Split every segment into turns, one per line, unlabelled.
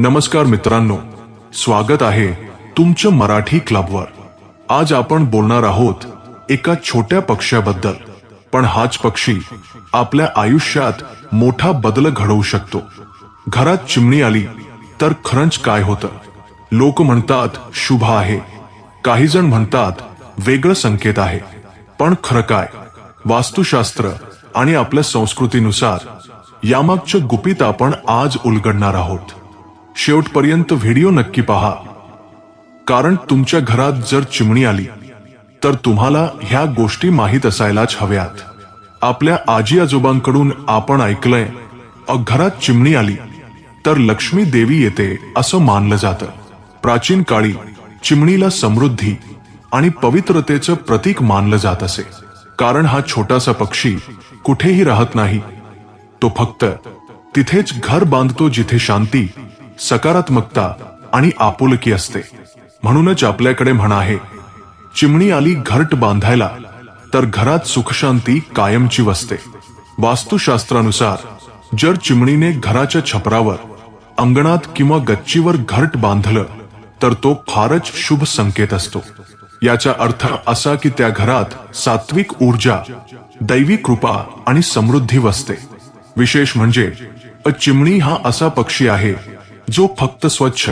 नमस्कार मित्रांनो स्वागत आहे तुमच्या मराठी क्लबवर. आज आपण बोलणार आहोत एका छोट्या पक्ष्याबद्दल. पण हाच पक्षी आपल्या आयुष्यात मोठा बदल घडवू शकतो. घरात चिमणी आली तर खरंच काय होतं? लोक म्हणतात शुभ आहे. काही जण म्हणतात वेगळं संकेत आहे. पण खरं काय? वास्तुशास्त्र आणि आपल्या संस्कृतीनुसार यामागचं गुपित आपण आज उलगडणार आहोत. शेवटपर्यंत व्हिडिओ नक्की पहा. कारण तुमच्या घरात जर चिमणी आली तर तुम्हाला ह्या गोष्टी माहीत असायलाच हव्यात. आपल्या आजी आजोबांकडून आपण ऐकलंय घरात चिमणी आली तर लक्ष्मी देवी येते असं मानलं जातं. प्राचीन काळी चिमणीला समृद्धी आणि पवित्रतेचं प्रतीक मानलं जात असे. कारण हा छोटासा पक्षी कुठेही राहत नाही. तो फक्त तिथेच घर बांधतो जिथे शांती सकारात्मकता आणि आपुलकी असते. म्हणूनच आपल्याकडे म्हणा आहे चिमणी आली घरट बांधायला तर घरात सुखशांती कायमची वसते. वास्तुशास्त्रानुसार जर चिमणीने घराच्या छपरावर अंगणात किंवा गच्चीवर घरट बांधलं तर तो फारच शुभ संकेत असतो. याचा अर्थ असा की त्या घरात सात्विक ऊर्जा दैवी कृपा आणि समृद्धी वसते. विशेष म्हणजे चिमणी हा असा पक्षी आहे जो फक्त स्वच्छ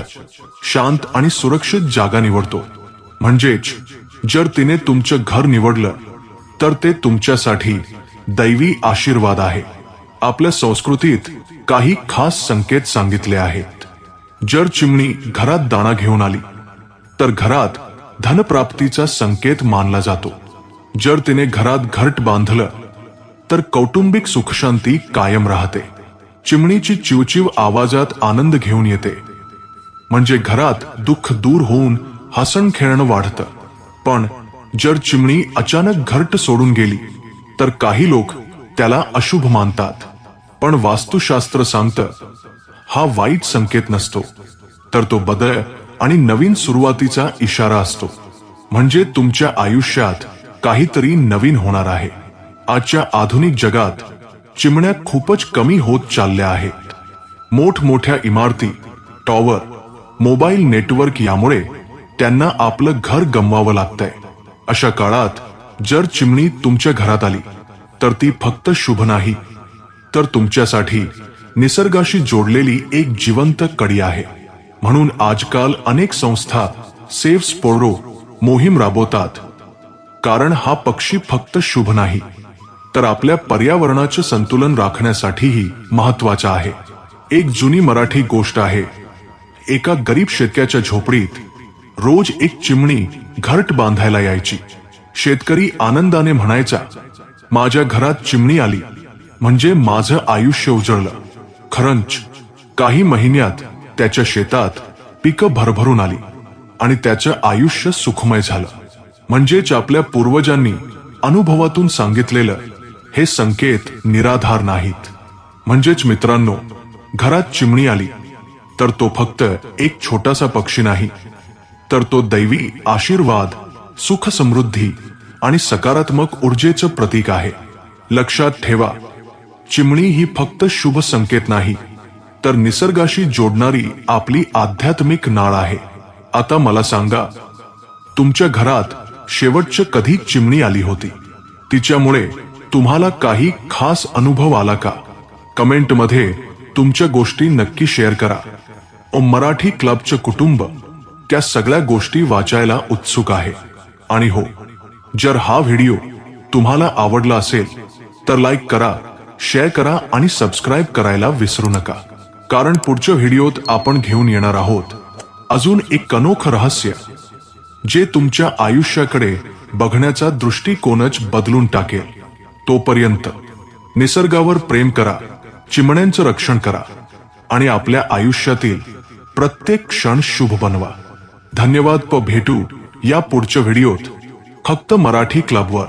शांत आणि सुरक्षित जागा निवडतो. म्हणजेच जर तिने तुमचं घर निवडलं तर ते तुमच्यासाठी दैवी आशीर्वाद आहे. आपल्या संस्कृतीत काही खास संकेत सांगितले आहेत. जर चिमणी घरात दाणा घेऊन आली तर घरात धनप्राप्तीचा संकेत मानला जातो. जर तिने घरात घरट बांधलं तर कौटुंबिक सुखशांती कायम राहते. चिमणीची चिवचिव आवाजात आनंद घेऊन येते. म्हणजे घरात दुःख दूर होऊन हसण खेळणं वाढतं. पण जर चिमणी अचानक घरट सोडून गेली तर काही लोक त्याला अशुभ मानतात. पण वास्तुशास्त्र सांगतं हा वाईट संकेत नसतो. तर तो बदल आणि नवीन सुरुवातीचा इशारा असतो. म्हणजे तुमच्या आयुष्यात काहीतरी नवीन होणार आहे. आजच्या आधुनिक जगात चिमण्या खूपच कमी होत चालल्या आहेत. मोठमोठ्या इमारती टॉवर मोबाईल नेटवर्क यामुळे त्यांना आपलं घर गमवावं लागतंय. अशा काळात जर चिमणी तुमच्या घरात आली तर ती फक्त शुभ नाही. तर तुमच्यासाठी निसर्गाशी जोडलेली एक जिवंत कडी आहे. म्हणून आजकाल अनेक संस्था सेफ स्पोरो मोहीम राबवतात. कारण हा पक्षी फक्त शुभ नाही. तर आपल्या पर्यावरणाचे संतुलन राखण्यासाठीही महत्त्वाचा आहे. एक जुनी मराठी गोष्ट आहे. एका गरीब शेतक्याच्या झोपडीत रोज एक चिमणी घरट बांधायला यायची. शेतकरी आनंदाने म्हणायचा माझ्या घरात चिमणी आली. म्हणजे माझं आयुष्य उजळलं. खरंच काही महिन्यात त्याच्या शेतात पिकं भरभरून आली आणि त्याचं आयुष्य सुखमय झालं. म्हणजेच आपल्या पूर्वजांनी अनुभवातून सांगितलेलं हे संकेत निराधार नाहीत. म्हणजेच मित्रांनो घरात चिमणी आली तर तो फक्त एक छोटासा पक्षी नाही तर तो दैवी आशीर्वाद सुख समृद्धी आणि सकारात्मक ऊर्जेचं प्रतीक आहे. लक्षात ठेवा चिमणी ही फक्त शुभ संकेत नाही तर निसर्गाशी जोडणारी आपली आध्यात्मिक नाळ आहे. आता मला सांगा तुमच्या घरात शेवटच्या कधी चिमणी आली होती? तिच्यामुळे तुम्हाला काही खास अनुभव आला का? कमेंटमध्ये तुमच्या गोष्टी नक्की शेअर करा. ओ मराठी क्लबचं कुटुंब त्या सगळ्या गोष्टी वाचायला उत्सुक आहे. आणि हो जर हा व्हिडिओ तुम्हाला आवडला असेल तर लाईक करा शेअर करा आणि सबस्क्राईब करायला विसरू नका. कारण पुढच्या व्हिडिओत आपण घेऊन येणार आहोत. अजून एक अनोखं रहस्य जे तुमच्या आयुष्याकडे बघण्याचा दृष्टिकोनच बदलून टाकेल. तोपर्यंत निसर्गावर प्रेम करा चिमण्यांचं रक्षण करा आणि आपल्या आयुष्यातील प्रत्येक क्षण शुभ बनवा. धन्यवाद प भेटू या पुढच्या व्हिडिओत फक्त मराठी क्लबवर.